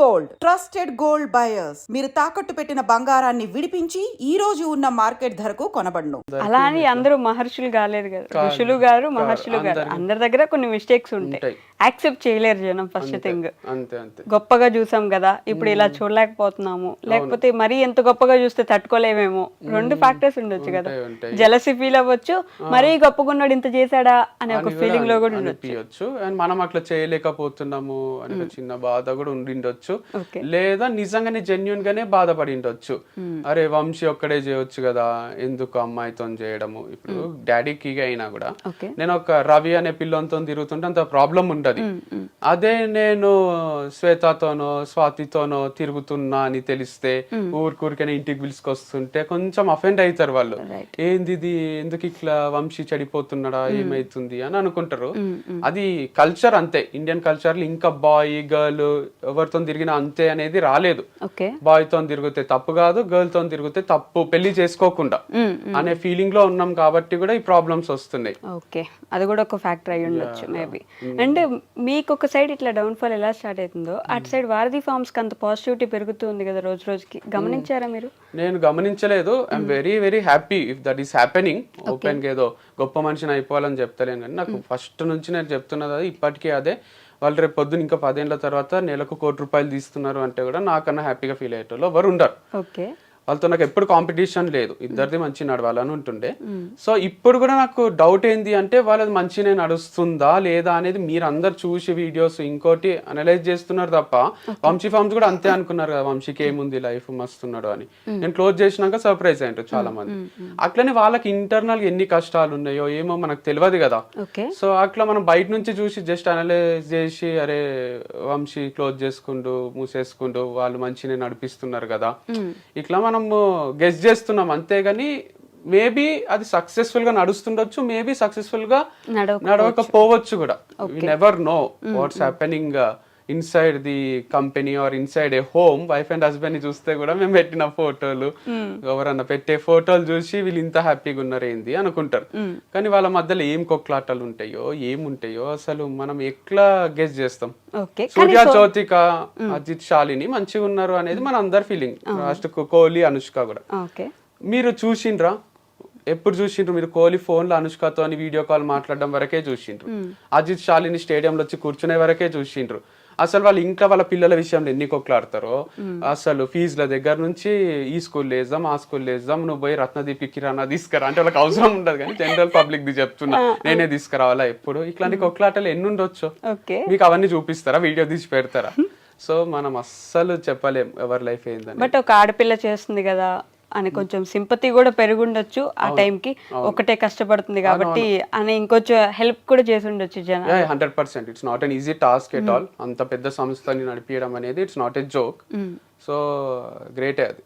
Gold. Trusted gold buyers. మీరు తాకట్టు పెట్టిన బంగారాన్ని విడిపించి ఈ రోజు ఉన్న మార్కెట్ ధరకు కొనబడును. అలా అని అందరూ మహర్షులు కాలేదు కదా. ఋషులు గారు మహర్షులు గారు. అందరి దగ్గర కొన్ని మిస్టేక్స్ ఉంటాయి. యాక్సెప్ట్ చేయలేరు జనం ఫస్ట్ థింగ్ అంతే అంతే. గొప్పగా చూసాం కదా ఇప్పుడు ఇలా చూడలేకపోతున్నాము. లేకపోతే మరీ ఎంత గొప్పగా చూస్తే తట్టుకోలేమేమో. రెండు ఫ్యాక్టర్స్ ఉండొచ్చు కదా. జలసి ఫీల్ అవ్వచ్చు మరీ గొప్పగా ఉన్నాడు ఇంత చేశాడా అనే ఒక ఫీలింగ్లో కూడా ఉండొచ్చు. మనం అట్లా చేయలేకపోతున్నాము అనే చిన్న బాధ కూడా ఉండిండొచ్చు. Okay. లేదా నిజంగానే జెన్యున్ గానే బాధపడి ఉండొచ్చు. అరే వంశీ ఒక్కడే చేయొచ్చు కదా ఎందుకు అమ్మాయితో చేయడము? ఇప్పుడు డాడీకి అయినా కూడా నేను ఒక రవి అనే పిల్లంతో తిరుగుతుంటే అంత ప్రాబ్లం ఉండదు. అదే నేను శ్వేతతోనో స్వాతితోనో తిరుగుతున్నా అని తెలిస్తే ఊరికూరికనే ఇంటికి పిలుచుకొస్తుంటే కొంచెం అఫెండ్ అవుతారు వాళ్ళు. ఏంది ఇది? ఎందుకు ఇట్లా వంశీ చెడిపోతున్నాడా? ఏమైతుంది? అని అనుకుంటారు. అది కల్చర్ అంతే. ఇండియన్ కల్చర్లో ఇంకా బాయ్ గర్ల్ ఎవరితో తిరిగినా అంతే అనేది రాలేదు. ఓకే. బాయ్తో తిరిగితే తప్పు కాదు గర్ల్తో తిరిగితే తప్పు పెళ్ళి చేసుకోకుండా అనే ఫీలింగ్లో ఉన్నాం కాబట్టి కూడా ఈ ప్రాబ్లమ్స్ వస్తున్నాయి. ఓకే. అది కూడా ఒక ఫ్యాక్టర్ అయి ఉండొచ్చు మేబీ అండ్ మీకు ఒక సైడ్ ఇట్లా డౌన్ ఫాల్ ఎలా స్టార్ట్ అవుతుందో అటు సైడ్ వారధి ఫార్మ్స్కి అంత పాజిటివిటీ పెరుగుతుంది కదా రోజు రోజుకి. గమనించారా మీరు? నేను గమనించలేదు. I'm very very happy if that is happening ఓపెన్గా ఏదో గొప్ప మనిషిని అయిపోవాలని చెప్తలేను కానీ నాకు ఫస్ట్ నుంచి నేను చెప్తున్నది అది ఇప్పటికీ అదే. వాళ్ళు రేపు పొద్దున ఇంకా పదేళ్ళ తర్వాత నెలకు కోటి రూపాయలు తీస్తున్నారు అంటే కూడా నాకన్నా హ్యాపీగా ఫీల్ అయ్యేటోళ్ళు ఎవరు ఉండరు ఓకే. వాళ్ళతో నాకు ఎప్పుడు కాంపిటీషన్ లేదు. ఇద్దరిది మంచి నడవాలని ఉంటుండే. సో ఇప్పుడు కూడా నాకు డౌట్ ఏంది అంటే వాళ్ళది మంచినే నడుస్తుందా లేదా అనేది మీరు అందరు చూసి వీడియోస్ ఇంకోటి అనలైజ్ చేస్తున్నారు తప్ప వంశీ ఫార్మ్స్ కూడా అంతే అనుకున్నారు కదా వంశీకి ఏముంది లైఫ్ మస్తున్నాడు అని. నేను క్లోజ్ చేసినాక సర్ప్రైజ్ అయ్యారు చాలా మంది అట్లనే వాళ్ళకి ఇంటర్నల్ ఎన్ని కష్టాలు ఉన్నాయో ఏమో మనకు తెలియదు కదా. సో అట్లా మనం బయట నుంచి చూసి జస్ట్ అనలైజ్ చేసి అరే వంశీ క్లోజ్ చేసుకుంటూ మూసేసుకుంటూ వాళ్ళు మంచినే నడిపిస్తున్నారు కదా. ఇట్లా మనము గెస్ చేస్తున్నాం అంతేగాని మేబీ అది సక్సెస్ఫుల్గా నడుస్తుండొచ్చు మేబీ సక్సెస్ఫుల్గా నడవ నడవకపోవచ్చు కూడా. Never know what's happening inside the company or inside a home wife and హస్బెండ్ని చూస్తే కూడా మేము పెట్టిన ఫోటోలు. ఎవరన్నా పెట్టే ఫోటోలు చూసి వీళ్ళు ఇంత హ్యాపీగా ఉన్నారు ఏంది అనుకుంటారు కానీ వాళ్ళ మధ్యలో ఏం కొట్లాటలు ఉంటాయో ఏముంటాయో అసలు మనం ఎట్లా గెస్ చేస్తాం? సూర్య చౌతిక అజిత్ శాలిని మంచిగా ఉన్నారు అనేది మన అందరి ఫీలింగ్ లాస్ట్ కోహ్లీ అనుష్క కూడా. మీరు చూసిండ్రా? ఎప్పుడు చూసిండ్రు మీరు కోహ్లీ ఫోన్లో అనుష్కతో అని వీడియో కాల్ మాట్లాడడం వరకే చూసిండ్రు. అజిత్ షాలిని స్టేడియంలో వచ్చి కూర్చునే వరకే చూసిండ్రు. అసలు వాళ్ళు ఇంకా వాళ్ళ పిల్లల విషయంలో ఎన్ని కొట్లాడతారో? అసలు ఫీజుల దగ్గర నుంచి ఈ స్కూల్ వేద్దాం ఆ స్కూల్ వేద్దాం నువ్వు పోయి రత్నదీపి కిరాణా తీసుకురా అంటే వాళ్ళకి అవసరం ఉండదు కానీ జనరల్ పబ్లిక్ ది చెప్తున్నా. నేనే తీసుకురావాలా ఎప్పుడు? ఇట్లాంటి కొట్లాటలు ఎన్ని ఉండొచ్చు మీకు అవన్నీ చూపిస్తారా? వీడియో తీసి పెడతారా? సో మనం అస్సలు చెప్పలేం ఎవరి లైఫ్ ఏందని. బట్ ఒక ఆడపిల్ల చేస్తుంది కదా అని కొంచెం సింపతి కూడా పెరుగుండొచ్చు ఆ టైంకి. ఒకటే కష్టపడుతుంది కాబట్టి అని ఇంకొంచెం హెల్ప్ కూడా చేసి ఉండొచ్చు జన hundred percent it's not an easy task at all అంత పెద్ద సంస్థని నడిపించడం అనేది it's not a joke so గ్రేటే అది.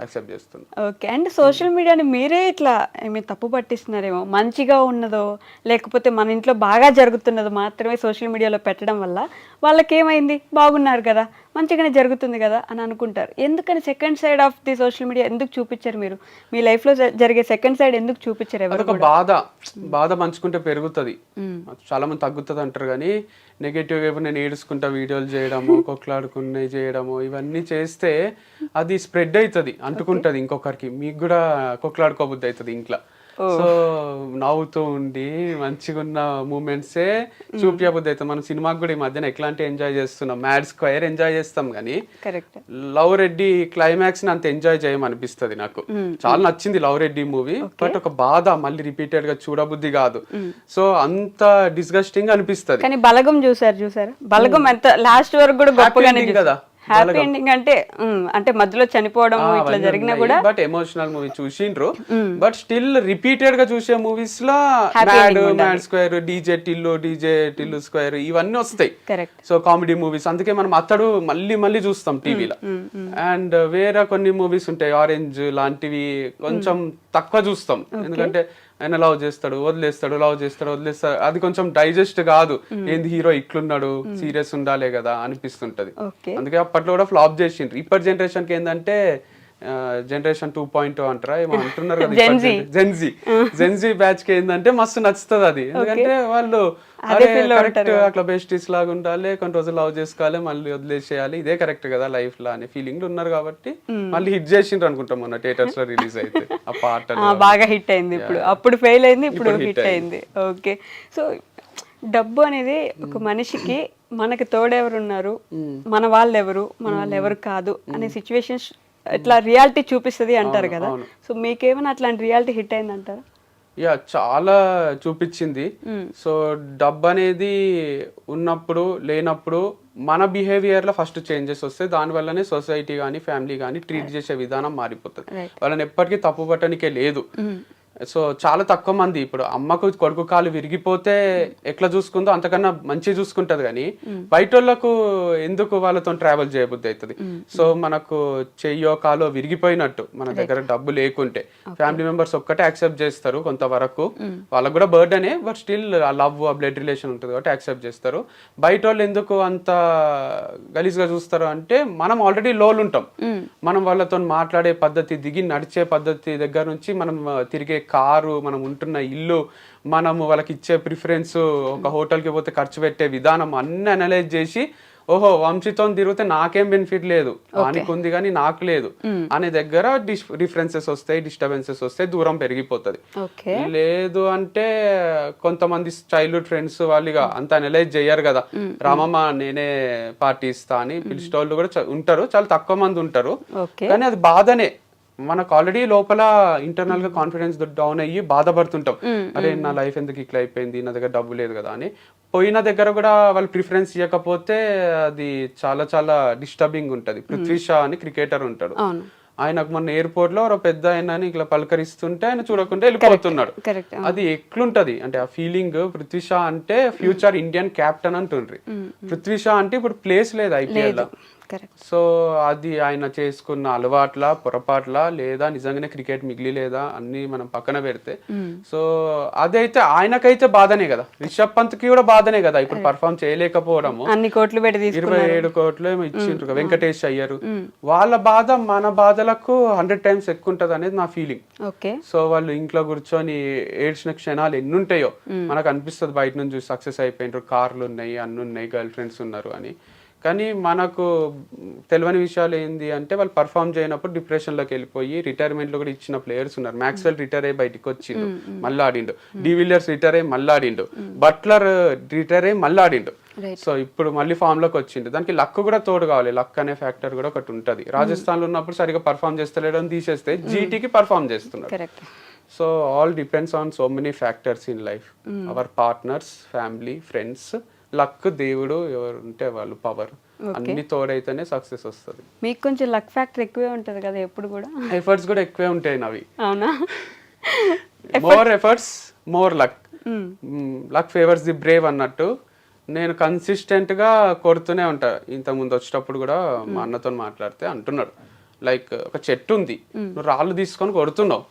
యాక్సెప్ట్ చేస్తున్నా. ఓకే అండ్ సోషల్ మీడియాని మీరే ఇట్లా ఏమి తప్పు పట్టిస్తున్నారేమో? మంచిగా ఉన్నదో లేకపోతే మన ఇంట్లో బాగా జరుగుతున్నదో మాత్రమే సోషల్ మీడియాలో పెట్టడం వల్ల వాళ్ళకి ఏమైంది బాగున్నారు కదా. మంచిగానే జరుగుతుంది కదా అని అనుకుంటారు. ఎందుకని second side of the social media ఎందుకు చూపించారు మీరు? మీ లైఫ్లో జరిగే సెకండ్ సైడ్ ఎందుకు చూపించారు ఎవరు బాధ. బాధ పంచుకుంటే పెరుగుతుంది. చాలా మంది తగ్గుతుంది అంటారు కానీ నెగటివ్ వైపు నేను ఏడుచుకుంటా వీడియోలు చేయడము కొట్లాడుకునే చేయడము ఇవన్నీ చేస్తే అది స్ప్రెడ్ అవుతుంది అంటుకుంటది ఇంకొకరికి. మీకు కూడా కొట్లాడుకోబుద్ది అవుతుంది ఇంట్లో. సో నవ్వుతూ ఉండి మంచిగా ఉన్న మూమెంట్సే చూపించబుద్ది అవుతుంది మనం సినిమాకి కూడా ఈ మధ్యన ఎట్లాంటి ఎంజాయ్ చేస్తున్నాం. మ్యాడ్ స్క్వైర్ ఎంజాయ్ చేస్తాం కానీ లవ్ రెడ్డి క్లైమాక్స్ని అంత ఎంజాయ్ చేయమనిపిస్తుంది నాకు. చాలా నచ్చింది లవ్ రెడ్డి మూవీ బట్ ఒక బాధ మళ్ళీ రిపీటెడ్గా చూడబుద్ధి కాదు. సో అంత డిస్గస్టింగ్ అనిపిస్తుంది. కానీ బలగం చూసారు చూసారు? బలగం ఎంత లాస్ట్ వరకు కూడా గొప్పగానే కదా, హ్యాపీ ఎండింగ్ అంటే అంటే మధ్యలో చనిపోవడం ఇట్లా జరిగినా కూడా బట్ ఎమోషనల్ మూవీ చూసిండ్రు. బట్ స్టిల్ రిపీటెడ్గా చూసే మూవీస్లో mad mad square DJ Tillu DJ Tillu square ఇవన్నీ వస్తాయి. సో కామెడీ మూవీస్ అందుకే మనం అతడు మళ్ళీ మళ్ళీ చూస్తాం టీవీలో. అండ్ వేరే కొన్ని మూవీస్ ఉంటాయి. ఆరెంజ్ లాంటివి కొంచెం తక్కువ చూస్తాం. ఎందుకంటే ఆయన లవ్ చేస్తాడు వదిలేస్తాడు లవ్ చేస్తాడు వదిలేస్తాడు. అది కొంచెం డైజెస్ట్ కాదు. ఏంది హీరో ఇట్లున్నాడు సీరియస్ ఉండాలే కదా అనిపిస్తుంటది. అందుకే అప్పట్లో కూడా ఫ్లాప్ చేసిండ్రు. ఇప్పటి జనరేషన్కి ఏంటంటే జనరేషన్ టూ పాయింట్ అంటారా? ఏమో అంటున్నారు కదా. జెన్జీ జెన్జీ బ్యాచ్కి ఏంటంటే మస్తు నచ్చుతుంది అది. ఎందుకంటే వాళ్ళు. అట్లా బెస్టీస్ లాగా ఉండాలి కొన్ని రోజులు లవ్ చేసుకోవాలి మళ్ళీ వదిలేసేయాలి. ఇదే కరెక్ట్ కదా లైఫ్లో అనే ఫీలింగ్ ఉన్నారు కాబట్టి మళ్ళీ హిట్ చేసిండ్రు అనుకుంటాం మొన్న థియేటర్స్లో రిలీజ్ అయితే ఆ పాటలు. ఆ, బాగా హిట్ అయింది ఇప్పుడు. అప్పుడు ఫెయిల్ అయింది ఇప్పుడు హిట్ అయింది. ఓకే. సో డబ్బు అనేది ఒక మనిషికి మనకి తోడెవరు ఉన్నారు మన వాళ్ళు ఎవరు మన వాళ్ళు ఎవరు కాదు అనే సిచ్యువేషన్స్ ఇట్లా రియాలిటీ చూపిస్తుంది అంటారు కదా. సో మీకేమైనా అట్లాంటి రియాలిటీ హిట్ అయింది అంటారా యా చాలా చూపించింది. సో డబ్బు అనేది ఉన్నప్పుడు లేనప్పుడు మన బిహేవియర్లో ఫస్ట్ చేంజెస్ వస్తాయి. దాని వల్లనే సొసైటీ కానీ ఫ్యామిలీ కానీ ట్రీట్ చేసే విధానం మారిపోతుంది. వాళ్ళని ఎప్పటికీ తప్పు పట్టనికే లేదు సో చాలా తక్కువ మంది. ఇప్పుడు అమ్మకు కొడుకు కాలు విరిగిపోతే ఎట్లా చూసుకుందో అంతకన్నా మంచి చూసుకుంటది కానీ బయట వాళ్ళకు ఎందుకు వాళ్ళతో ట్రావెల్ చేయబుద్ధి అవుతుంది సో మనకు చెయ్యో కాలో విరిగిపోయినట్టు మన దగ్గర డబ్బు లేకుంటే. ఫ్యామిలీ మెంబర్స్ ఒక్కటే యాక్సెప్ట్ చేస్తారు కొంతవరకు. వాళ్ళకు కూడా బర్డనే బట్ స్టిల్ ఆ లవ్ ఆ బ్లడ్ రిలేషన్ ఉంటుంది కాబట్టి యాక్సెప్ట్ చేస్తారు. బయట వాళ్ళు ఎందుకు అంత గలీజ్గా చూస్తారు అంటే మనం ఆల్రెడీ లోలు ఉంటాం మనం వాళ్ళతో మాట్లాడే పద్ధతి దిగి నడిచే పద్ధతి దగ్గర నుంచి మనం తిరిగే కారు మనం ఉంటున్న ఇల్లు మనము వాళ్ళకి ఇచ్చే ప్రిఫరెన్స్ ఒక హోటల్కి పోతే ఖర్చు పెట్టే విధానం అన్ని అనలైజ్ చేసి ఓహో వంశీతో తిరిగితే నాకేం బెనిఫిట్ లేదు. వానికి ఉంది కానీ నాకు లేదు. అనే దగ్గర డిఫరెన్సెస్ వస్తాయి డిస్టర్బెన్సెస్ వస్తాయి దూరం పెరిగిపోతుంది. లేదు అంటే కొంతమంది చైల్డ్హుడ్ ఫ్రెండ్స్ వాళ్ళు ఇక అంత అనలైజ్ చెయ్యరు కదా. రామమ్మ నేనే పార్టీ ఇస్తా అని పిలిచేటోళ్ళు కూడా చ- ఉంటారు. చాలా తక్కువ మంది ఉంటారు. కానీ అది బాధనే. మనకు ఆల్రెడీ లోపల ఇంటర్నల్గా కాన్ఫిడెన్స్ డౌన్ అయ్యి బాధపడుతుంటాం. అరే నా లైఫ్ ఎందుకు ఇట్లా అయిపోయింది? నా దగ్గర డబ్బు లేదు కదా అని. పోయిన దగ్గర కూడా వాళ్ళు ప్రిఫరెన్స్ ఇవ్వకపోతే అది చాలా చాలా డిస్టర్బింగ్ ఉంటది. పృథ్వీ షా అని క్రికెటర్ ఉంటాడు. ఆయనకు మొన్న ఎయిర్పోర్ట్లో ఒక పెద్ద ఆయన ఇట్లా పలకరిస్తుంటే ఆయన చూడకుండా వెళ్ళిపోతున్నాడు. అది ఎట్లుంటది? అంటే ఆ ఫీలింగ్ పృథ్వీ షా అంటే ఫ్యూచర్ ఇండియన్ కెప్టెన్ అంటుండ్రి. పృథ్వీ షా అంటే ఇప్పుడు ప్లేస్ లేదు ఐపీఎల్లో. సో అది ఆయన చేసుకున్న అలవాట్ల పొరపాట్ల లేదా నిజంగానే క్రికెట్ మిగిలి లేదా అన్ని మనం పక్కన పెడితే. సో అదైతే ఆయనకైతే బాధనే కదా. రిషబ్ పంత్కి కూడా బాధనే కదా. ఇప్పుడు పర్ఫామ్ చేయలేకపోవడము. అన్ని కోట్లు పెట్టి ఇరవై ఏడు కోట్లు ఏమో ఇచ్చిండ్రు కదా, వెంకటేష్ అయ్యారు. వాళ్ళ బాధ మన బాధలకు హండ్రెడ్ టైమ్స్ ఎక్కువ ఉంటది అనేది నా ఫీలింగ్ ఓకే సో వాళ్ళు ఇంట్లో కూర్చొని ఏడ్చిన క్షణాలు ఎన్ని ఉంటాయో మనకు అనిపిస్తుంది బయట నుంచి సక్సెస్ అయిపోయినారు. కార్లు ఉన్నాయి అన్ని ఉన్నాయి గర్ల్ ఫ్రెండ్స్ ఉన్నారు అని. కానీ మనకు తెలియని విషయాలు ఏంది అంటే వాళ్ళు పర్ఫామ్ చేయనప్పుడు డిప్రెషన్లోకి వెళ్ళిపోయి రిటైర్మెంట్లో కూడా ఇచ్చిన ప్లేయర్స్ ఉన్నారు. మ్యాక్స్వెల్ రిటైర్ అయ్యి బయటికి వచ్చిండు మళ్ళీ ఆడిండు. డివిలియర్స్ రిటైర్ అయ్యి మళ్ళీ ఆడిండు. బట్లర్ రిటైర్ అయ్యి మళ్ళీ ఆడిండు. సో ఇప్పుడు మళ్ళీ ఫామ్లోకి వచ్చిండు. దానికి లక్ కూడా తోడు కావాలి. లక్ అనే ఫ్యాక్టర్ కూడా ఒకటి ఉంటది. రాజస్థాన్లో ఉన్నప్పుడు సరిగా పర్ఫామ్ చేస్తలేడు అని తీసేస్తే జీటీకి పర్ఫామ్ చేస్తున్నాడు correct so all depends on so many factors in life our partners family friends luck దేవుడు ఎవరు ఉంటే వాళ్ళు పవర్ అన్ని తోడైతేనే సక్సెస్ వస్తుంది. మీకు కొంచెం లక్ ఫ్యాక్టర్ ఎక్కువే ఉంటుంది కదా ఎప్పుడు కూడా? ఎఫర్ట్స్ కూడా ఎక్కువే ఉంటాయి నవి. అవునా? More efforts more luck luck favours the brave అన్నట్టు. నేను కన్సిస్టెంట్గా కొడుతూనే ఉంటా. ఇంత ముందు వచ్చేటప్పుడు కూడా మా అన్నతో మాట్లాడితే అంటున్నాడు. లైక్ ఒక చెట్టు ఉంది. నువ్వు రాళ్ళు తీసుకొని కొడుతున్నావు.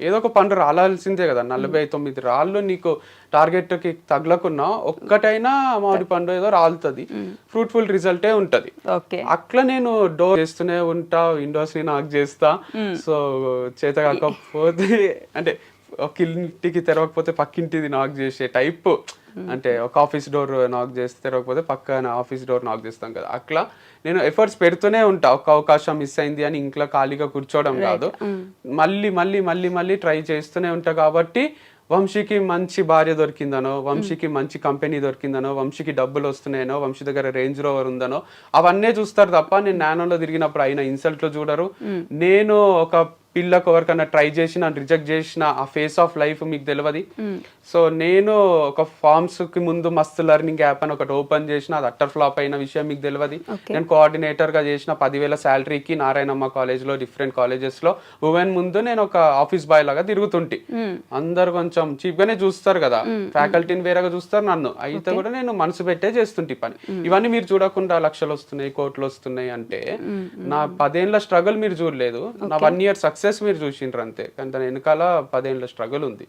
ఏదో ఒక పండు రాలాల్సిందే కదా. నలభై తొమ్మిది రాళ్ళు నీకు టార్గెట్కి తగలకున్నా ఒక్కటైనా మామిడి పండు ఏదో రాలుతుంది. ఫ్రూట్ఫుల్ రిజల్టే ఉంటది. అట్లా నేను డోర్ చేస్తూనే ఉంటా విండోస్ని నాకు చేస్తా సో చేత కాకపోతే అంటే ఒక ఇంటికి తెరవకపోతే పక్కింటిది నాక్ చేసే టైప్. అంటే ఒక ఆఫీస్ డోర్ నాక్ చేస్తే తెరవకపోతే పక్కన ఆఫీస్ డోర్ నాక్ చేస్తాం కదా. అట్లా నేను ఎఫర్ట్స్ పెడుతూనే ఉంటా. ఒక అవకాశం మిస్ అయింది అని ఇంట్లో ఖాళీగా కూర్చోవడం కాదు. మళ్ళీ మళ్ళీ మళ్ళీ మళ్ళీ ట్రై చేస్తూనే ఉంటా కాబట్టి వంశీకి మంచి భార్య దొరికిందనో వంశీకి మంచి కంపెనీ దొరికిందనో వంశీకి డబ్బులు వస్తున్నాయనో వంశీ దగ్గర రేంజ్ రోవర్ ఉందనో అవన్నీ చూస్తారు తప్ప నేను నానోలో తిరిగినప్పుడు అయిన ఇన్సల్ట్లు చూడరు. నేను ఒక పిల్లకు ఎవరికన్నా ట్రై చేసి నన్ను రిజెక్ట్ చేసిన ఆ ఫేస్ ఆఫ్ లైఫ్ మీకు తెలియదు సో నేను ఒక ఫార్మ్స్కి ముందు మస్తు లెర్నింగ్ యాప్ అని ఒకటి ఓపెన్ చేసిన అది అట్టర్ ఫ్లాప్ అయిన విషయం మీకు తెలియదు నేను కోఆర్డినేటర్గా చేసిన పదివేల శాలరీకి నారాయణమ్మ కాలేజ్లో డిఫరెంట్ కాలేజెస్లో ఉమెన్ ముందు నేను ఒక ఆఫీస్ బాయ్ లాగా తిరుగుతుంటి. అందరు కొంచెం చీప్ గానే చూస్తారు కదా. ఫ్యాకల్టీని వేరేగా చూస్తారు నన్ను. అయితే కూడా నేను మనసు పెట్టే చేస్తుంటి పని. ఇవన్నీ మీరు చూడకుండా లక్షలు వస్తున్నాయి కోట్లు వస్తున్నాయి అంటే నా పదేళ్ళ స్ట్రగుల్ మీరు చూడలేదు. నా వన్ ఇయర్ సక్సెస్ సక్సెస్ మీరు చూసిండ్రు అంతే. కానీ దాని వెనకాల పదేళ్ళ స్ట్రగుల్ ఉంది.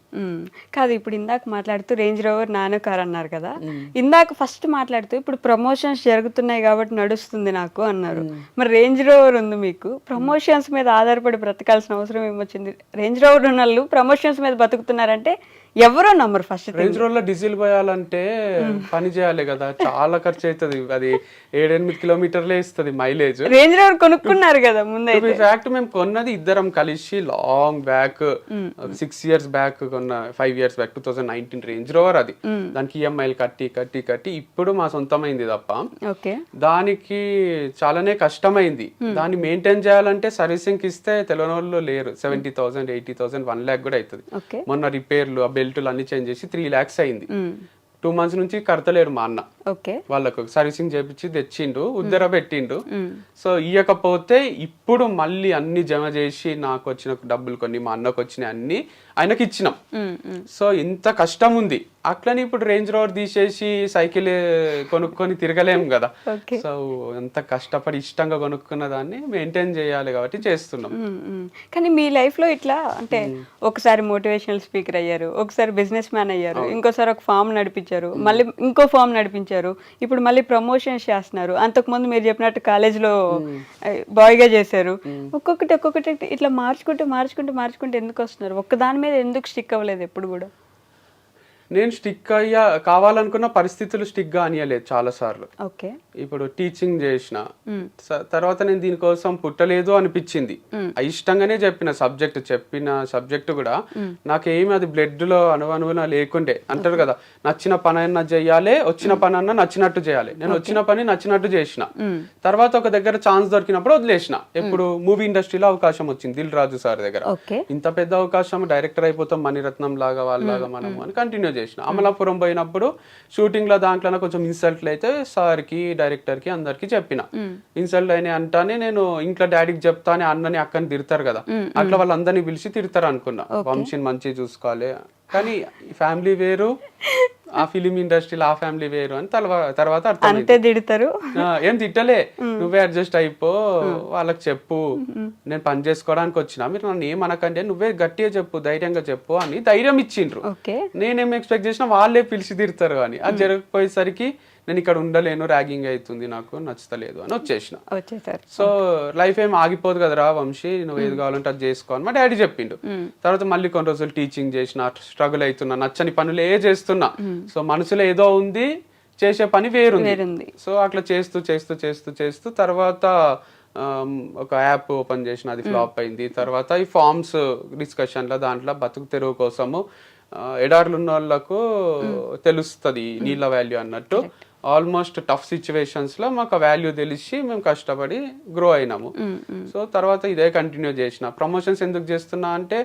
కాదు ఇప్పుడు ఇందాక మాట్లాడుతూ రేంజ్ రోవర్ నానో కార్ అన్నారు కదా. ఇందాక ఫస్ట్ మాట్లాడుతూ ఇప్పుడు ప్రమోషన్స్ జరుగుతున్నాయి కాబట్టి నడుస్తుంది నాకు అన్నారు. మరి రేంజ్ రోవర్ ఉంది మీకు. ప్రమోషన్స్ మీద ఆధారపడి బ్రతకాల్సిన అవసరం ఏమొచ్చింది? రేంజ్ రోవర్ ఉన్న వాళ్ళు ప్రమోషన్స్ మీద బతుకుతున్నారంటే ఎవరో నమ్మరు ఫస్ట్ రేంజ్ రోడ్లో డీజిల్ పోయాలంటే పని చేయాలి కదా చాలా ఖర్చు అవుతుంది అది ఏడెనిమిది కిలోమీటర్లే ఇస్తుంది మైలేజ్ రేంజ్ రోవర్ కొనుక్కున్నారు కదా ముందైతే. ఫ్యాక్ట్ మేము కొన్నది ఇద్దరం కలిసి long back six years back కొన్న five years back two thousand nineteen Range Rover అది. దానికి ఈఎంఐలు కట్టి కట్టి కట్టి ఇప్పుడు మా సొంతమైంది తప్ప. ఓకే. దానికి చాలానే కష్టమైంది. దాన్ని మెయింటైన్ చేయాలంటే సర్వీసింగ్ ఇస్తే వాళ్ళు లేరు. Seventy thousand eighty thousand one lakh కూడా అవుతుంది మొన్న రిపేర్లు ఆ బెల్ట్లు అన్ని చేంజ్ చేసి త్రీ ల్యాక్స్ అయింది. టూ మంత్స్ నుంచి కడతలేడు మా అన్న. ఓకే. వాళ్ళకు సర్వీసింగ్ చేపించి తెచ్చిండు ఉద్దర పెట్టిండు. సో ఇయ్యకపోతే ఇప్పుడు మళ్ళీ అన్ని జమ చేసి నాకు వచ్చిన డబ్బులు కొన్ని మా అన్నకు వచ్చిన అన్ని ఆయనకి ఇచ్చినాం సో ఇంత కష్టం ఉంది అట్లని ఇప్పుడు రేంజ్ రోవర్ తీసేసి సైకిల్ కొనుక్కొని తిరగలేం కదా. సో ఎంత కష్టపడి ఇష్టంగా కొనుక్కున్న దాన్ని మెయింటైన్ చేయాలి కాబట్టి చేస్తున్నాం. కానీ మీ లైఫ్లో ఇట్లా అంటే ఒకసారి మోటివేషనల్ స్పీకర్ అయ్యారు ఒకసారి బిజినెస్ మ్యాన్ అయ్యారు ఇంకోసారి ఒక ఫామ్ నడిపించారు మళ్ళీ ఇంకో ఫామ్ నడిపించారు ఇప్పుడు మళ్ళీ ప్రమోషన్స్ చేస్తున్నారు. అంతకుముందు మీరు చెప్పినట్టు కాలేజ్లో బాయ్గా చేశారు. ఒక్కొక్కటి ఒక్కొక్కటి ఇట్లా మార్చుకుంటూ మార్చుకుంటూ మార్చుకుంటూ ఎందుకు వస్తున్నారు? ఒక్క దాని మీద ఎందుకు స్టిక్ అవ్వలేదు ఎప్పుడు కూడా? నేను స్టిక్ అయ్యా కావాలనుకున్న పరిస్థితులు స్టిక్గా అనియలేదు చాలా సార్లు ఓకే. ఇప్పుడు టీచింగ్ చేసిన తర్వాత నేను దీనికోసం పుట్టలేదు అనిపించింది. ఇష్టంగానే చెప్పిన సబ్జెక్ట్ చెప్పిన సబ్జెక్ట్ కూడా నాకేమి అది బ్లడ్లో అనువనువున లేకుండే. అంటారు కదా నచ్చిన పని అన్నా చెయ్యాలి వచ్చిన పని అన్నా నచ్చినట్టు చేయాలి. నేను వచ్చిన పని నచ్చినట్టు చేసిన. తర్వాత ఒక దగ్గర ఛాన్స్ దొరికినప్పుడు వదిలేసిన. ఇప్పుడు మూవీ ఇండస్ట్రీలో అవకాశం వచ్చింది దిల్ రాజు సార్ దగ్గర. ఇంత పెద్ద అవకాశం డైరెక్టర్ అయిపోతాం మణిరత్నం లాగా వాళ్ళలాగా మనము అని కంటిన్యూ చేసిన. అమలాపురం పోయినప్పుడు షూటింగ్లో దాంట్లో కొంచెం ఇన్సల్ట్లు అయితే సార్కి డైరెక్టర్కి అందరికి చెప్పిన. ఇన్సల్ట్ అయినాయి అంటానే నేను ఇంట్లో డాడీకి చెప్తానే అన్నని అక్కని తిడతారు కదా. అట్లా వాళ్ళందరినీ పిలిచి తిడతారు అనుకున్నా వంశీని మంచిగా చూసుకోవాలి. కానీ ఫ్యామిలీ వేరు ఆ ఫిలిం ఇండస్ట్రీలో ఆ ఫ్యామిలీ వేరు అని తర్వా- తర్వాత అంతే తిడతారు. ఏం తిట్టలే. నువ్వే అడ్జస్ట్ అయిపో వాళ్ళకి చెప్పు. నేను పని చేసుకోవడానికి వచ్చిన మీరు నన్ను ఏమనకండి నువ్వే గట్టిగా చెప్పు ధైర్యంగా చెప్పు అని ధైర్యం ఇచ్చిండ్రు. నేనేం ఎక్స్పెక్ట్ చేసినా వాళ్ళే పిలిచి తిడతారు అని. అది జరగకపోయేసరికి నేను ఇక్కడ ఉండలేను ర్యాగింగ్ అవుతుంది నాకు నచ్చుతలేదు అని వచ్చేసిన. సో లైఫ్ ఏం ఆగిపోదు కదరా వంశీ నువ్వు ఏది కావాలంటే అది చేసుకో అని మా డాడీ చెప్పిండు. తర్వాత మళ్ళీ కొన్ని రోజులు టీచింగ్ చేసిన స్ట్రగుల్ అవుతున్నా నచ్చని పనులే చేస్తున్నా. సో మనసులో ఏదో ఉంది చేసే పని వేరుంది. వేరుంది. సో అట్లా చేస్తూ చేస్తూ చేస్తూ చేస్తూ తర్వాత ఒక యాప్ ఓపెన్ చేసిన అది ఫ్లాప్ అయింది. తర్వాత ఈ ఫార్మ్స్ డిస్కషన్లో దాంట్లో బతుకు తెరువు కోసము ఎడార్లు ఉన్న వాళ్ళకు తెలుస్తుంది నీళ్ళ వాల్యూ అన్నట్టు. ఆల్మోస్ట్ టఫ్ సిచ్యువేషన్స్లో మాకు వాల్యూ తెలిసి మేము కష్టపడి గ్రో అయినాము. సో తర్వాత ఇదే కంటిన్యూ చేసిన. ప్రమోషన్స్ ఎందుకు చేస్తున్నా అంటే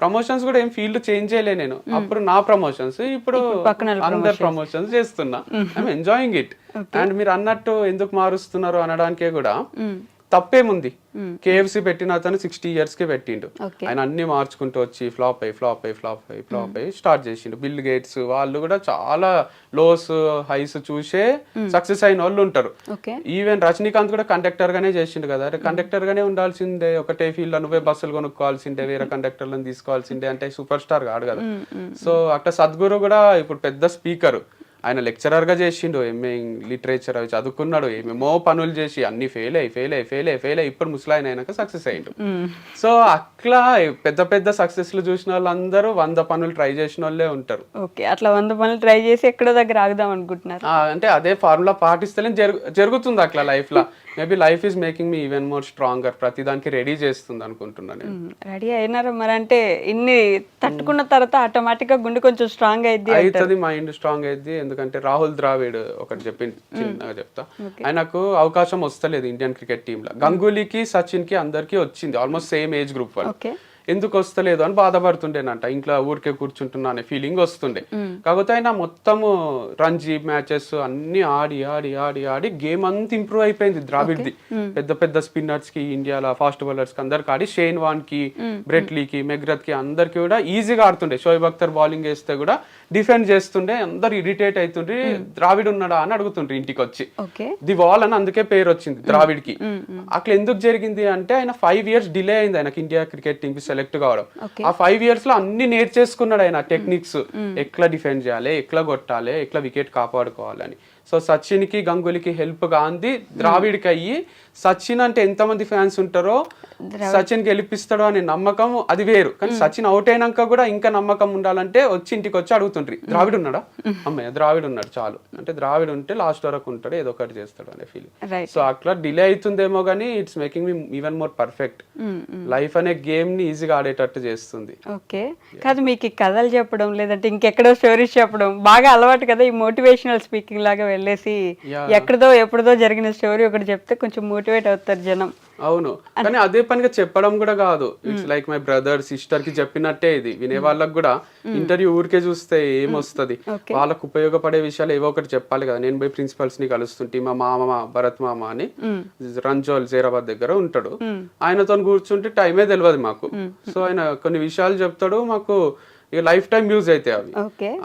ప్రమోషన్స్ కూడా ఏం ఫీల్డ్ చేంజ్ చేయలే నేను. అప్పుడు నా ప్రమోషన్స్ ఇప్పుడు అందరు ప్రమోషన్స్ చేస్తున్నా. ఐఎమ్ ఎంజాయింగ్ ఇట్ అండ్ మీరు అన్నట్టు ఎందుకు మారుస్తున్నారు అనడానికే కూడా తప్పేముంది? కేఎఫ్సి పెట్టిన అతను సిక్స్టీ ఇయర్స్కి పెట్టిండు. ఆయన అన్ని మార్చుకుంటూ వచ్చి ఫ్లాప్ అయ్యి ఫ్లాప్ అయ్యి ఫ్లాప్ అయ్యి ఫ్లాప్ అయ్యి స్టార్ట్ చేసిండు. బిల్ గేట్స్ వాళ్ళు కూడా చాలా లోస్ హైస్ చూసే సక్సెస్ అయిన వాళ్ళు ఉంటారు. ఈవెన్ రజనీకాంత్ కూడా కండక్టర్ గానే చేసిండు కదా. అరే కండక్టర్ గానే ఉండాల్సిందే. ఒకటే ఫీల్డ్ నువ్వే బస్సులు కొనుక్కోవాల్సిందే వేరే కండక్టర్లను తీసుకోవాల్సిందే అంటే సూపర్ స్టార్ కాడు కదా. సో అట్లా సద్గురు కూడా ఇప్పుడు పెద్ద స్పీకర్ ఆయన లెక్చరర్గా చేసిండు ఎంఏ లిటరేచర్ అవి చదువుకున్నాడు ఏమేమో పనులు చేసి అన్ని ఫెయిల్ అయ్యి ఫెయిల్ అయ్యి ఫెయిల్ అయ్యి ఫెయిల్ అయ్యి ఇప్పుడు ముసలాయన అయినాక సక్సెస్ అయ్యిండు. సో అట్లా పెద్ద పెద్ద సక్సెస్లు చూసిన వాళ్ళందరూ వంద పనులు ట్రై చేసిన వాళ్ళే ఉంటారు. ఓకే అట్లా వంద పనులు ట్రై చేసి ఎక్కడో దగ్గర ఆగుదాం అనుకుంటున్నారు. అంటే అదే ఫార్ములా పాటిస్తేనే జరుగు జరుగుతుంది అట్లా లైఫ్లో. Maybe life is making me even more stronger ప్రతి దానికి రెడీ చేస్తుంది అనుకుంటున్నాను నేను. రెడీ అయినారా మరి? అంటే ఇన్ని తట్టుకున్న తర్వాత ఆటోమేటిక్గా గుండె కొంచెం స్ట్రాంగ్ అయింది అవుతుంది మైండ్ స్ట్రాంగ్ అయింది ఎందుకంటే రాహుల్ ద్రావిడ్ ఒకటి చెప్పి చిన్నగా చెప్తా. ఆయనకు అవకాశం వస్తలేదు ఇండియన్ క్రికెట్ టీమ్లో గంగూలీకి సచిన్కి అందరికి వచ్చింది. ఆల్మోస్ట్ సేమ్ ఏజ్ గ్రూప్ వాళ్ళు. ఎందుకు వస్తలేదు అని బాధపడుతుండేనంట. ఇంట్లో ఊరికే కూర్చుంటున్నా అనే ఫీలింగ్ వస్తుండే. కాకపోతే ఆయన మొత్తము రంజీ మ్యాచెస్ అన్ని ఆడి ఆడి ఆడి ఆడి గేమ్ అంతా ఇంప్రూవ్ అయిపోయింది ద్రావిడ్ది. పెద్ద పెద్ద స్పిన్నర్స్కి ఇండియాలో ఫాస్ట్ బౌలర్స్కి అందరికి ఆడి షేన్ వాన్కి బ్రెట్లీకి మెగ్రత్కి అందరికి కూడా ఈజీగా ఆడుతుండే. షోయబ్ అఖ్తర్ బౌలింగ్ వేస్తే కూడా డిఫెండ్ చేస్తుండే అందరు ఇరిటేట్ అవుతుండ్రి ద్రావిడ్ ఉన్నాడా? అని అడుగుతుండ్రి ఇంటికి వచ్చి ది వాల్ అని అందుకే పేరు వచ్చింది ద్రావిడ్కి. అట్లా ఎందుకు జరిగింది అంటే ఆయన ఫైవ్ ఇయర్స్ డిలే అయింది ఆయనకి ఇండియా క్రికెట్ టీమ్కి సెలెక్ట్ కావడం. ఆ ఫైవ్ ఇయర్స్లో అన్ని నేర్చేసుకున్నాడు ఆయన టెక్నిక్స్ ఎట్లా డిఫెండ్ చేయాలి ఎట్లా కొట్టాలి ఎట్లా వికెట్ కాపాడుకోవాలని. సో సచిన్కి గంగూలీకి హెల్ప్ గాంధీ ద్రావిడ్కి అయ్యి సచిన్ అంటే ఎంతమంది ఫ్యాన్స్ ఉంటారో సచిన్ గెలిపిస్తాడో అనే నమ్మకం అది వేరు. కానీ సచిన్ అవుట్ అయినాక కూడా ఇంకా నమ్మకం ఉండాలంటే వచ్చి ఇంటికి వచ్చి అడుగుతుండ్రి. ద్రావిడ్ ఉన్నాడా? అమ్మాయి ద్రావిడ్ ఉన్నాడు చాలు. అంటే ద్రావిడ్ ఉంటే లాస్ట్ వరకు ఉంటాడు ఏదో ఒకటి చేస్తాడు అనే ఫీలింగ్ సో అట్లా డిలే అవుతుందేమో కానీ it's making me even more perfect life అనే గేమ్ని ఈజీగా ఆడేటట్టు చేస్తుంది. ఓకే. కాదు మీకు కథలు చెప్పడం లేదంటే ఇంకెక్కడో స్టోరీస్ చెప్పడం బాగా అలవాటు కదా ఈ మోటివేషనల్ స్పీకింగ్ లాగా వెళ్ళేసి. ఎక్కడదో ఎప్పుడుదో జరిగిన స్టోరీ ఒకటి చెప్తే కొంచెం మోటివేట్ అవుతారు జనం. అవును. కానీ అదే పనిగా చెప్పడం కూడా కాదు. ఇట్స్ లైక్ మై బ్రదర్ సిస్టర్కి చెప్పినట్టే ఇది. వినే వాళ్ళకి కూడా ఇంటర్వ్యూ ఊరికే చూస్తే ఏమొస్తది? వాళ్ళకు ఉపయోగపడే విషయాలు ఏవో ఒకటి చెప్పాలి కదా. నేను పోయి ప్రిన్సిపల్స్ని కలుస్తుంటే మా మామ భరత్ మామ అని రంజోల్ జైరాబాద్ దగ్గర ఉంటాడు. ఆయనతో కూర్చుంటే టైమే తెలియదు మాకు. సో ఆయన కొన్ని విషయాలు చెప్తాడు మాకు ఇక లైఫ్ టైం యూజ్ అవుతాయి అవి.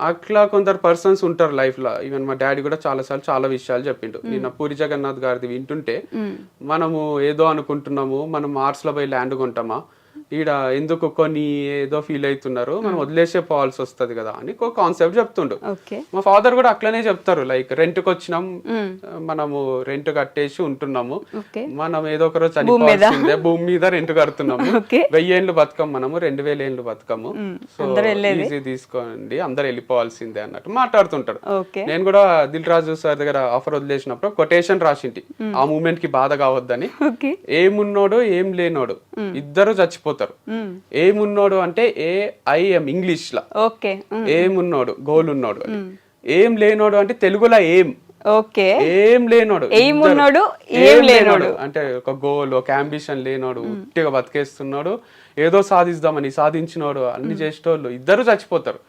అట్లా కొందరు పర్సన్స్ ఉంటారు లైఫ్లో. ఈవెన్ మా డాడీ కూడా చాలా సార్లు చాలా విషయాలు చెప్పిండు. నిన్న పూరి జగన్నాథ్ గారిది వింటుంటే మనము ఏదో అనుకుంటున్నాము మనం మార్స్లో పోయి ల్యాండ్ కొంటామా? ఈడ ఎందుకు కొన్ని ఏదో ఫీల్ అవుతున్నారు మనం వదిలేసే పోవాల్సి వస్తది కదా అని ఒక కాన్సెప్ట్ చెప్తుండు. మా ఫాదర్ కూడా అట్లనే చెప్తారు లైక్ రెంట్కి వచ్చినాం మనము రెంట్ కట్టేసి ఉంటున్నాము. మనం ఏదో ఒక రోజు చనిపోవాల్సిందే భూమి మీద రెంట్ కడుతున్నాము. వెయ్యి ఏళ్ళు బతుకం మనము రెండు వేల ఏళ్ళు బతుకము సో. ఈజీ తీసుకోండి అందరు వెళ్ళిపోవాల్సిందే అన్నట్టు మాట్లాడుతుంటారు నేను కూడా దిల్ రాజు సార్ దగ్గర ఆఫర్ వదిలేసినప్పుడు కొటేషన్ రాసింటి ఆ మూమెంట్కి బాధ కావద్దని. ఏమున్నోడు ఏం లేనోడు ఇద్దరు చచ్చిపోతారు. ఏమున్నోడు అంటే ఏ ఐఎం ఇంగ్లీష్ లా ఏమున్నోడు గోల్ ఉన్నోడు. ఏం లేనోడు అంటే తెలుగులో ఏం. ఓకే. ఏం లేనోడు ఏం ఇద్దరు. ఉన్నాడు, ఏం లేనోడు. అంటే ఒక గోల్ ఒక అంబిషన్ లేనోడు ఉట్టిగా బతికేస్తున్నాడు. ఏదో సాధిద్దామని సాధించినోడు అన్ని చేసేటోళ్ళు ఇద్దరు చచ్చిపోతారు.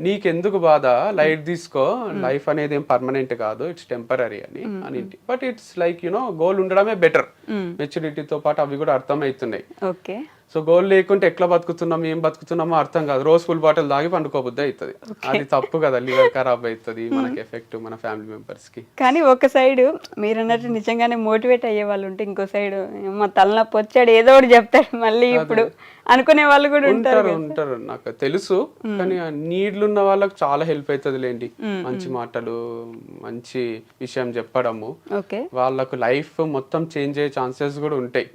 నీకెందుకు బాధ? లైట్ తీసుకో లైఫ్ అనేది ఏం పర్మనెంట్ కాదు ఇట్స్ టెంపరీ అని అని but it's like you know goal ఉండడమే బెటర్ మెచ్యూరిటీతో పాటు అవి కూడా అర్థమవుతున్నాయి. ఓకే. సో గోల్ లేకుంటే ఎట్లా బతుకుతున్నాం ఏం బతుకుతున్నామో అర్థం కాదు. రోజు ఫుల్ బాటిల్ దాగి పండుకోబుద్ది అవుతుంది. అది తప్పు కదా లివర్ ఖరాబ్ అవుతుంది మనకి ఎఫెక్ట్ మన ఫ్యామిలీ మెంబర్స్కి. కానీ ఒక సైడ్ మీరు అన్నట్టు నిజంగానే మోటివేట్ అయ్యే వాళ్ళు ఉంటే ఇంకో సైడ్ మా తలనొప్పి వచ్చాడు ఏదో ఒకటి చెప్తాడు మళ్ళీ ఇప్పుడు. అనుకునే వాళ్ళు కూడా ఉంటారు ఉంటారు నాకు తెలుసు కానీ ఆ నీడ్లు ఉన్న వాళ్ళకి చాలా హెల్ప్ అవుతుంది లేండి మంచి మాటలు మంచి విషయం చెప్పడము. వాళ్ళకు లైఫ్ మొత్తం చేంజ్ అయ్యే ఛాన్సెస్ కూడా ఉంటాయి.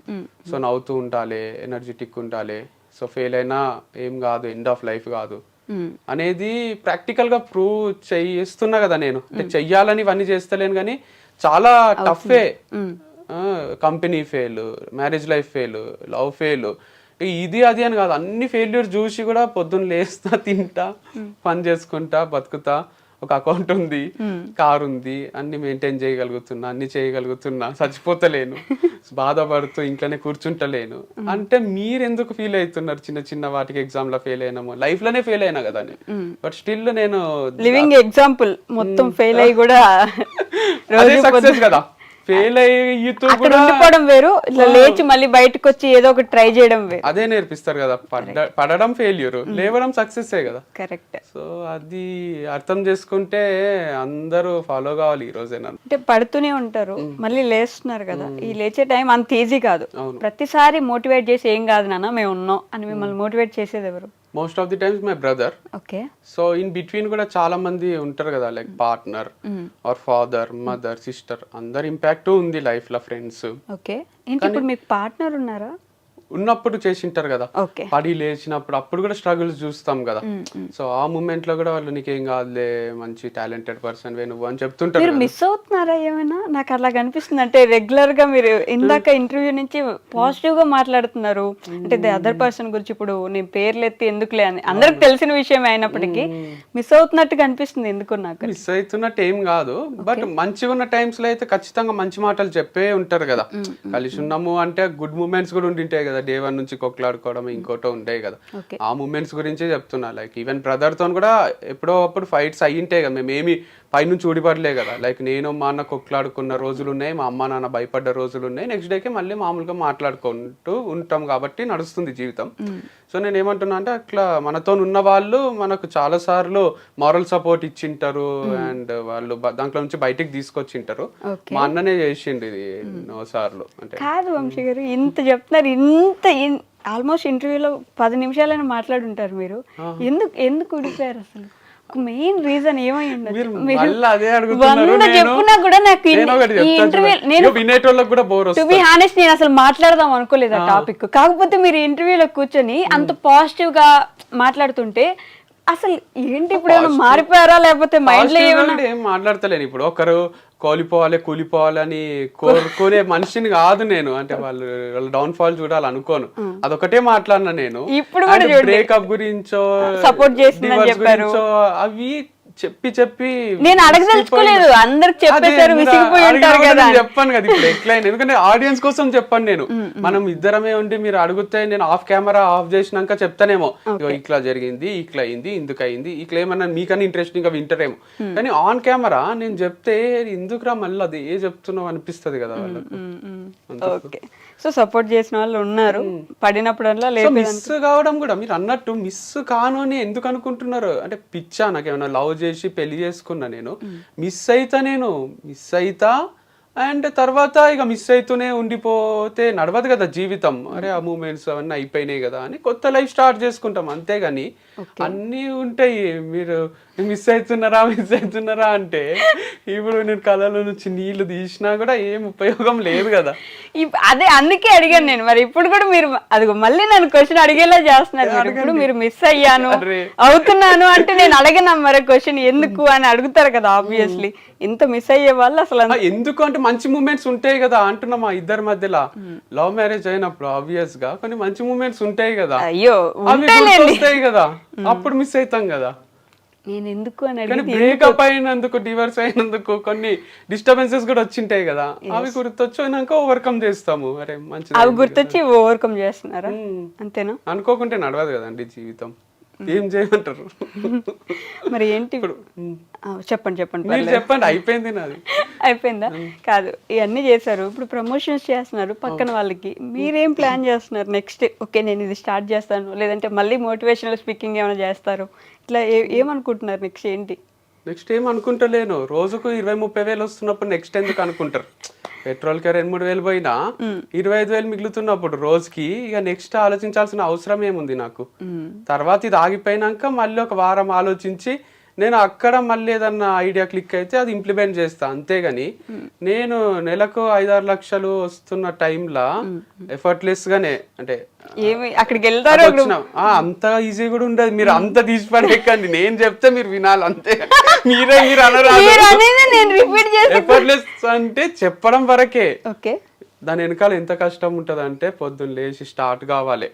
సో నవ్వుతూ ఉండాలి ఎనర్జెటిక్ ఉండాలి. సో ఫెయిల్ అయినా ఏం కాదు ఎండ్ ఆఫ్ లైఫ్ కాదు. అనేది ప్రాక్టికల్గా ప్రూవ్ చేస్తున్నా కదా నేను. అంటే చెయ్యాలని ఇవన్నీ చేస్తలేను కానీ చాలా టఫే company fail marriage life fail love fail ఇది అది అని కాదు. అన్ని ఫెయిల్యూర్ చూసి కూడా పొద్దున్న లేస్తా తింటా పని చేసుకుంటా బతుకుతా. ఒక అకౌంట్ ఉంది కార్ ఉంది అన్ని మెయింటైన్ చేయగలుగుతున్నా అన్ని చేయగలుగుతున్నా చచ్చిపోతలేను. బాధపడుతూ ఇంట్లోనే కూర్చుంటలేను. అంటే మీరు ఎందుకు ఫీల్ అవుతున్నారు చిన్న చిన్న వాటికి ఎగ్జామ్లో ఫెయిల్ అయినాము? లైఫ్లోనే ఫెయిల్ అయినా కదా బట్ స్టిల్ నేను లివింగ్ ఎగ్జాంపుల్ మొత్తం ఫెయిల్ అయ్యి కూడా సక్సెస్ కదా. ఫెయిల్ అయ్యితూ అక్కడ ఉండిపోవడం వేరు ఇట్లా లేచి మళ్ళీ బయటకు వచ్చి ఏదో ఒకటి ట్రై చేయడం వేరు. అదే నేర్పిస్తారు కదా పడ్డ పడడం ఫెయిల్యూర్ లేవడం సక్సెస్ కదా. కరెక్ట్ సో అది అర్థం చేసుకుంటే అందరూ ఫాలో కావాలి ఈ రోజైనా అంటే పడుతూనే ఉంటారు మళ్ళీ లేస్తున్నారు కదా. ఈ లేచే టైం అంత ఈజీ కాదు. ప్రతిసారి మోటివేట్ చేసి ఏం కాదు నాన్న మేము ఉన్నాం అని మిమ్మల్ని మోటివేట్ చేసేది ఎవరు? Most of the times my brother okay so in between కూడా చాలా మంది ఉంటారు కదా like partner or father mother sister అందరు ఇంపాక్ట్ ఉంది లైఫ్లో ఫ్రెండ్స్ ఓకే ఇప్పుడు మీకు పార్ట్నర్ ఉన్నారా? ఉన్నప్పుడు చేసింటారు కదా. ఓకే. పడి లేచినప్పుడు అప్పుడు కూడా స్ట్రగుల్స్ చూస్తాం కదా. సో ఆ మూమెంట్లో కూడా వాళ్ళు నీకేం కాదులే మంచి టాలెంటెడ్ పర్సన్ వే నువ్వు అని చెప్తుంటారు మీరు మిస్ అవుతున్నారా ఏమైనా? నాకు అలా కనిపిస్తుంది. అంటే రెగ్యులర్గా మీరు ఇందాక ఇంటర్వ్యూ నుంచి పాజిటివ్గా మాట్లాడుతున్నారు అంటే ది అదర్ పర్సన్ గురించి ఇప్పుడు నేను పేర్లు ఎత్తి ఎందుకులే అని. అందరికి తెలిసిన విషయం అయినప్పటికీ మిస్ అవుతున్నట్టు కనిపిస్తుంది ఎందుకు నాకు? మిస్ అవుతున్నట్టు ఏం కాదు. బట్ మంచిగా ఉన్న టైమ్స్లో అయితే ఖచ్చితంగా మంచి మాటలు చెప్పే ఉంటారు కదా. కలిసి ఉన్నాము అంటే గుడ్ మూమెంట్స్ కూడా ఉండింటాయి కదా. కదా డే వన్ నుంచి కొట్లాడుకోవడం ఇంకోటో ఉండేవి కదా. ఆ మూమెంట్స్ గురించే చెప్తున్నా లైక్ ఈవెన్ బ్రదర్తో కూడా ఎప్పుడో అప్పుడు ఫైట్స్ అయ్యింటాయి కదా మేము ఏమి పైనుంచి ఊడిపడలే కదా. లైక్ నేను మా అన్న కొట్లాడుకున్న రోజులు ఉన్నాయి మా అమ్మ నాన్న భయపడ్డ రోజులు ఉన్నాయి నెక్స్ట్ డేకి మళ్ళీ మామూలుగా మాట్లాడుకుంటూ ఉంటాం కాబట్టి నడుస్తుంది జీవితం. సో నేను ఏమంటున్నా అంటే అట్లా మనతో ఉన్న వాళ్ళు మనకు చాలా సార్లు మారల్ సపోర్ట్ ఇచ్చింటారు అండ్ వాళ్ళు దాంట్లో నుంచి బయటికి తీసుకొచ్చింటారు. మా అన్ననే చేసిండు ఇది ఎన్నో సార్లు. అంటే కాదు వంశీ గారు ఇంత చెప్తున్నారు ఇంత ఆల్మోస్ట్ ఇంటర్వ్యూలో పది నిమిషాలైనా మాట్లాడుంటారు మీరు. ఎందుకు ఎందుకు ఉడిపోయారు అసలు? మెయిన్ రీజన్ ఏమై ఉండదు మీరు మళ్ళీ అదే అడుగుతున్నారు. వంద నేను- చెప్పున్నా కూడా నాకు ఈ ఇంటర్వ్యూ. నేను ఇగో వినేటోళ్ళకి కూడా బోర్ టు వస్తుంది. బి హానెస్ట్ నేను అసలు మాట్లాడదాం అనుకోలేదు ఆ టాపిక్ కాకపోతే మీరు ఇంటర్వ్యూలో కూర్చొని అంత పాజిటివ్గా మాట్లాడుతుంటే అసలు ఏంటి ఇప్పుడు ఏమైనా మారిపోయారా లేకపోతే మైండ్లో ఏమైనా ఏం మాట్లాడతలేను. ఇప్పుడు ఒకరు కోలిపోవాలి కూలిపోవాలి అని కోరుకునే మనిషిని కాదు నేను అంటే వాళ్ళు వాళ్ళ డౌన్ ఫాల్ చూడాలి అనుకోను అదొకటే మాట్లాడినా నేను ఇప్పుడు. బ్రేకప్ గురించో divorce చెప్పారు. గురించో అవి చెప్పి చెప్పి నేను అడగదలుచుకోలేదు. అందరికి చెప్పేశారు విసిగిపోయి ఉంటారు కదా. నేను చెప్పాను కదా ఇప్పుడు ఎట్లయినా ఎందుకంటే ఆడియన్స్ కోసం చెప్పాను నేను. మనం ఇద్దరమే ఉండి మీరు అడిగితే నేను ఆఫ్ కెమెరా ఆఫ్ చేసినాక చెప్తానేమో. ఇగో ఇట్లా జరిగింది ఇట్లా అయింది ఇందుకు అయింది ఇట్లా ఏమన్నా మీకన్నా ఇంట్రెస్టింగ్గా వింటారేమో. కానీ ఆన్ కెమెరా నేను చెప్తే ఎందుకురా మళ్ళీ అది ఏ చెప్తున్నావు? అనిపిస్తది కదా వాళ్ళకు. ఓకే సో సపోర్ట్ చేసిన వాళ్ళు ఉన్నారు. పడినప్పుడల్లా లేదు మిస్ కావడం కూడా మీరు అన్నట్టు మిస్ కాను అని ఎందుకు అనుకుంటున్నారు? అంటే పిచ్చా నాకు ఏమైనా లవ్ చేసి పెళ్ళి చేసుకున్నా నేను మిస్ అయితా నేను మిస్ అయితా అండ్ తర్వాత ఇక మిస్ అవుతూనే ఉండిపోతే నడవదు కదా జీవితం. అరే ఆ మూమెంట్స్ అవన్నీ అయిపోయినాయి కదా అని కొత్త లైఫ్ స్టార్ట్ చేసుకుంటాం అంతేగాని అన్నీ ఉంటాయి. మీరు మిస్ అవుతున్నారా మిస్ అవుతున్నారా అంటే ఇప్పుడు నేను కళలో నుంచి నీళ్ళు తీసినా కూడా ఏం ఉపయోగం లేదు కదా. అదే అందుకే అడిగాను నేను. మరి ఇప్పుడు కూడా మీరు అదిగో మళ్ళీ నన్ను క్వశ్చన్ అడిగేలా చేస్తున్నారు మీరు. ఇప్పుడు మీరు మిస్ అయ్యాను. అవుతున్నాను అంటే నేను అడగను మరి క్వశ్చన్ ఎందుకు అని అడుగుతారు కదా ఆబ్వియస్లీ ఇంత మిస్ అయ్యే వాళ్ళు అసలు ఎందుకు? అంటే మంచి మూమెంట్స్ ఉంటాయి కదా అంటున్నా మా ఇద్దరి మధ్యలో. లవ్ మ్యారేజ్ అయినప్పుడు ఆబ్వియస్గా. కొన్ని మంచి మూమెంట్స్ ఉంటాయి కదా. అయ్యో వస్తాయి కదా. అప్పుడు మిస్ అవుతాం కదా. నేను ఎందుకు అని కానీ బ్రేకప్ అయినందుకు డివర్స్ అయినందుకు కొన్ని డిస్టర్బెన్సెస్ కూడా వచ్చింటాయి కదా. అవి గుర్తొచ్చినాక ఓవర్కమ్ చేస్తాము. అరే మంచి అవి గుర్తొచ్చి ఓవర్కమ్ చేస్తున్నారా? అంతేనా? అనుకోకుంటే నడవదు కదండి జీవితం. ఏం చేయమంటారు? మరి ఏంటి? ఇప్పుడు చెప్పండి చెప్పండి మీరు చెప్పండి అయిపోయింది నాది. అయిపోయిందా? కాదు ఇవన్నీ చేశారు. ఇప్పుడు ప్రమోషన్స్ చేస్తున్నారు పక్కన వాళ్ళకి. మీరేం ప్లాన్ చేస్తున్నారు నెక్స్ట్? ఓకే నేను ఇది స్టార్ట్ చేస్తాను. లేదంటే మళ్ళీ మోటివేషనల్ స్పీకింగ్ ఏమైనా చేస్తారు? ఇట్లా ఏమనుకుంటున్నారు నెక్స్ట్ ఏంటి? నెక్స్ట్ ఏం అనుకుంటలేను రోజుకు ఇరవై ముప్పై వేలు వస్తున్నప్పుడు నెక్స్ట్ ఎందుకు అనుకుంటారు? పెట్రోల్కి రెండు మూడు వేలు పోయినా ఇరవై ఐదు వేలు మిగులుతున్నప్పుడు రోజుకి ఇక నెక్స్ట్ ఆలోచించాల్సిన అవసరం ఏముంది నాకు? తర్వాత ఇది ఆగిపోయినాక మళ్ళీ ఒక వారం ఆలోచించి నేను అక్కడ మళ్ళీ ఏదన్నా ఐడియా క్లిక్ అయితే అది ఇంప్లిమెంట్ చేస్తా అంతేగాని నేను నెలకు ఐదారు లక్షలు వస్తున్న టైంలో ఎఫర్ట్లెస్ గానే అంటే ఏమి అక్కడికి వెళ్తారు అంత ఈజీ కూడా ఉండదు. మీరు అంత తీసి పడేకండి నేను చెప్తే మీరు వినాలి అంతే. మీరే మీరు అనరాదు. ఎఫర్ట్లెస్ అంటే చెప్పడం వరకే. ఓకే. దాని వెనకాల ఎంత కష్టం ఉంటది అంటే పొద్దున్న లేచి స్టార్ట్ కావాలి.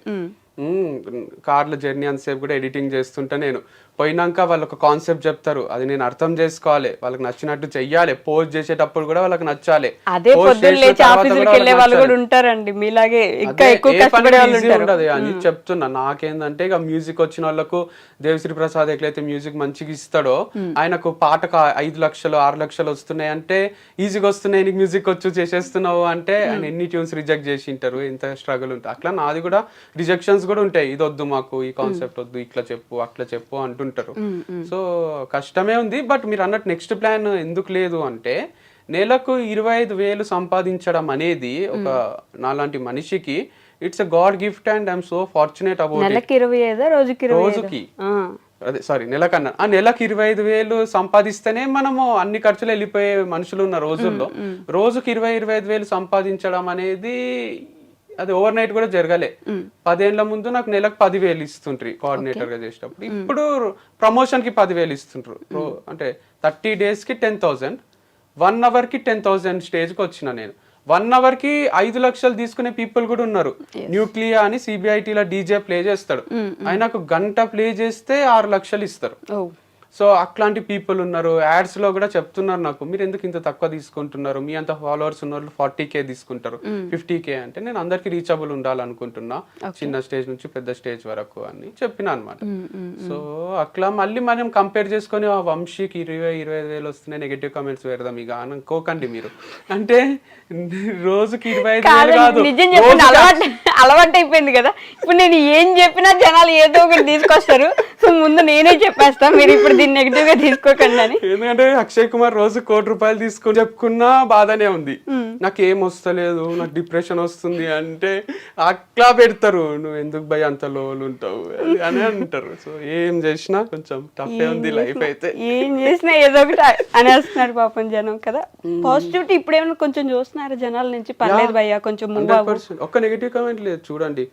కార్ల జర్నీ అంతసేపు కూడా ఎడిటింగ్ చేస్తుంటే నేను. పోయినాక వాళ్ళు ఒక కాన్సెప్ట్ చెప్తారు. అది నేను అర్థం చేసుకోవాలి. వాళ్ళకి నచ్చినట్టు చెయ్యాలి. పోస్ట్ చేసేటప్పుడు కూడా వాళ్ళకి నచ్చాలి. అదే వెళ్ళే కూడా. ఉంటారండి. మీలాగే ఇంకా ఎక్కువ కష్టపడే వాళ్ళు ఉంటారు. అని చెప్తున్నా. నాకేందంటే ఇక మ్యూజిక్ వచ్చిన వాళ్ళకు దేవశ్రీ ప్రసాద్ ఎట్లయితే మ్యూజిక్ మంచిగా ఇస్తాడో ఆయనకు పాటకు ఐదు లక్షలు ఆరు లక్షలు వస్తున్నాయి అంటే ఈజీగా వస్తున్నాయి. నీకు మ్యూజిక్ వచ్చు చేసేస్తున్నావు అంటే ఆయన ఎన్ని ట్యూన్స్ రిజెక్ట్ చేసి ఉంటారు? ఎంత స్ట్రగుల్ ఉంటుంది అట్లా నాది కూడా రిజెక్షన్స్ కూడా ఉంటాయి. ఇది వద్దు మాకు ఈ కాన్సెప్ట్ వద్దు ఇట్లా చెప్పు అట్లా చెప్పు అంటుంటారు సో కష్టమే ఉంది బట్ మీరు అన్నట్టు నెక్స్ట్ ప్లాన్ ఎందుకు లేదు అంటే నెలకు ఇరవై ఐదు వేలు సంపాదించడం అనేది ఒక నాలాంటి మనిషికి it's God gift and I'm so fortunate about నెలకి ఇరవై ఐదా రోజుకి? రోజుకి. అదే సారీ నెలకన్నా. ఆ నెలకు ఇరవై ఐదు వేలు సంపాదిస్తేనే మనము అన్ని ఖర్చులు వెళ్ళిపోయే మనుషులు ఉన్న రోజుల్లో రోజుకి ఇరవై ఇరవై ఐదు వేలు సంపాదించడం అనేది అది ఓవర్ నైట్ కూడా జరగలే. పదేళ్ళ ముందు నాకు నెలకు పదివేలు ఇస్తుండ్రి కోఆర్డినేటర్గా చేసేటప్పుడు. ఇప్పుడు ప్రమోషన్కి పదివేలు ఇస్తుండ్రు. రో- అంటే థర్టీ డేస్కి టెన్ థౌసండ్ వన్ అవర్కి టెన్ థౌసండ్ స్టేజ్కి వచ్చిన నేను. వన్ అవర్కి ఐదు లక్షలు తీసుకునే పీపుల్ కూడా ఉన్నారు. న్యూక్లియా అని సిబిఐటీలో డీజే ప్లే చేస్తాడు. ఆయనకు గంట ప్లే చేస్తే ఆరు లక్షలు ఇస్తారు. సో అట్లాంటి పీపుల్ ఉన్నారు. యాడ్స్లో కూడా చెప్తున్నారు నాకు మీరు ఎందుకు ఇంత తక్కువ తీసుకుంటున్నారు? మీ అంత ఫాలోవర్స్ ఉన్న వాళ్ళు ఫార్టీ కే తీసుకుంటారు ఫిఫ్టీ కే అంటే నేను అందరికి రీచబుల్ ఉండాలనుకుంటున్నా. చిన్న స్టేజ్ నుంచి పెద్ద స్టేజ్ వరకు అని చెప్పిన అనమాట సో అట్లా మళ్ళీ మనం కంపేర్ చేసుకొని ఆ వంశీకి ఇరవై ఇరవై ఐదు వేలు వస్తున్నాయి నెగటివ్ కామెంట్స్ పెడదాం ఇక అనుకోకండి మీరు. అంటే రోజుకి ఇరవై ఐదు వేలు కాదు. అలవాటు అలవాటు అయిపోయింది కదా. ఇప్పుడు నేను ఏం చెప్పినా జనాలు ఏదో ఒకటి తీసుకొస్తారు. సో ముందు నేనే చెప్పేస్తా మీరు ఇప్పుడు దీన్ని నెగిటివ్గా తీసుకోకండి అని. ఎందుకంటే అక్షయ్ కుమార్ రోజు కోటి రూపాయలు తీసుకొని చెప్పుకున్నా బాధనే ఉంది. నాకు ఏం వస్తలేదు నాకు డిప్రెషన్ వస్తుంది అంటే అట్లా పెడతారు. నువ్వు ఎందుకు భయ అంత లోలు ఉంటావు? అని అంటారు. సో ఏం చేసినా కొంచెం టఫే ఉంది లైఫ్ అయితే. ఏం చేసినా ఏదో ఒకటి అనేస్తున్నారు పాపం జనం కదా. పాజిటివిటీ ఇప్పుడు ఏమైనా కొంచెం చూస్తున్నారు జనాల నుంచి? పర్లేదు భయ్యా కొంచెం ఒక్క నెగిటివ్ కామెంట్ లేదు చూడండి.